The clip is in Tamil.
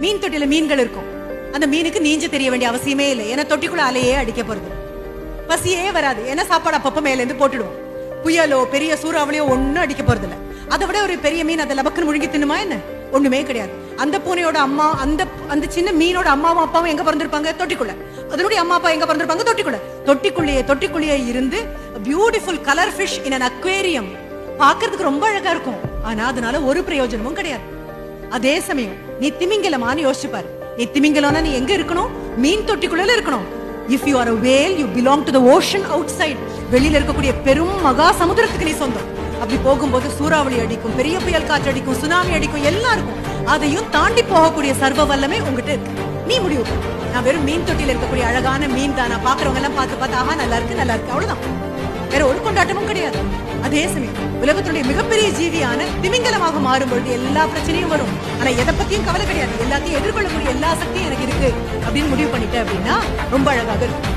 மீன் தொட்டில மீன்கள் இருக்கும். அந்த மீனுக்கு நீஞ்ச தெரிய வேண்டிய அவசியமே இல்லை. ஏன்னா தொட்டிக்குள்ள அலையே அடிக்க போறது. பசியே வராது. ஏன்னா சாப்பாடு அப்பப்ப மேல இருந்து போட்டுடுவோம். புயலோ பெரிய சூறாவளியோ ஒன்றும் அடிக்க போறது இல்லை அதை விட ஒரு பெரிய மீன் அதை லபக்குன்னு முழுங்கி தின்னுமா என்ன? ஒண்ணுமே கிடையாது. அந்த பூனையோட அம்மா அந்த அந்த சின்ன மீனோட அம்மாவும் அப்பாவும் எங்க பிறந்திருப்பாங்க? தொட்டிக்குள்ள. அதனுடைய அம்மா அப்பா எங்க பிறந்திருப்பாங்க? தொட்டிக்குள்ள. தொட்டிக்குள்ளேயே தொட்டிக்குள்ளேயே இருந்து beautiful colour fish in an aquarium பாக்குறதுக்கு ரொம்ப அழகா இருக்கும். ஆனா அதனால ஒரு பிரயோஜனமும் கிடையாது. அதே சமயம் நீ திமிங்கலமான்னு யோசிச்சுப்பார் நீ திமிங்கலம்னா நீ எங்க இருக்கணும்? மீன் தொட்டிக்குள்ள இருக்கணும். If you are whale you belong to the ocean outside வெளியில இருக்கக்கூடிய பெரும் மகா சமுதிரத்துக்கு நீ சொந்தம். அப்படி போகும்போது சூறாவளி அடிக்கும் பெரிய புயல் காற்று அடிக்கும் சுனாமி அடிக்கும் எல்லாம் இருக்கும். அதையும் தாண்டி போகக்கூடிய சர்வ வல்லமே உங்ககிட்ட இருக்கு. நீ முடிவு நான் வெறும் மீன் தொட்டியில் இருக்கக்கூடிய அழகான மீன் தான். நான் பாக்குறவங்க எல்லாம் பார்த்து பார்த்து ஆஹா நல்லா இருக்கு நல்லா இருக்கு. அவ்வளவுதான். வேற ஒரு கொண்டாட்டமும் கிடையாது. அதே சமயம் உலகத்துடைய மிகப்பெரிய ஜீவியான திமிங்கலமாக மாறும் பொழுது எல்லா பிரச்சனையும் வரும். ஆனா எதை பத்தியும் கவலை கிடையாது. எல்லாத்தையும் எதிர்கொள்ளக்கூடிய எல்லா சக்தியும் எனக்கு இருக்கு அப்படின்னு முடிவு பண்ணிட்டேன் அப்படின்னா ரொம்ப அழகாக இருக்கும்.